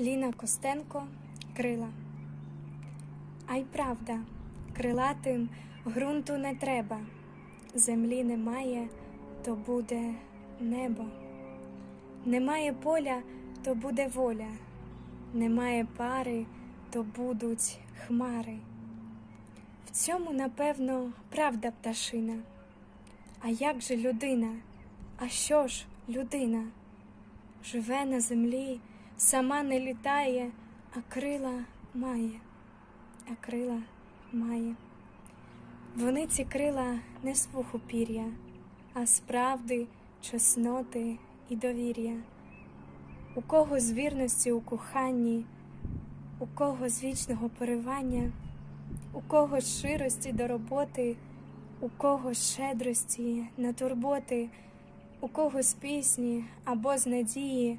Ліна Костенко Крила. А й правда, крилатим ґрунту не треба. Землі немає, то буде небо. Немає поля, то буде воля. Немає пари, то будуть хмари. В цьому, напевно, правда пташина. А як же людина? А що ж людина? Живе на землі, сама не літає, а крила має, а крила має. Вони ці крила не з пуху пір'я, а з правди, чесноти і довір'я. У кого з вірності у коханні, у кого з вічного поривання, у кого з ширості до роботи, у кого з щедрості на турботи, у кого з пісні або з надії,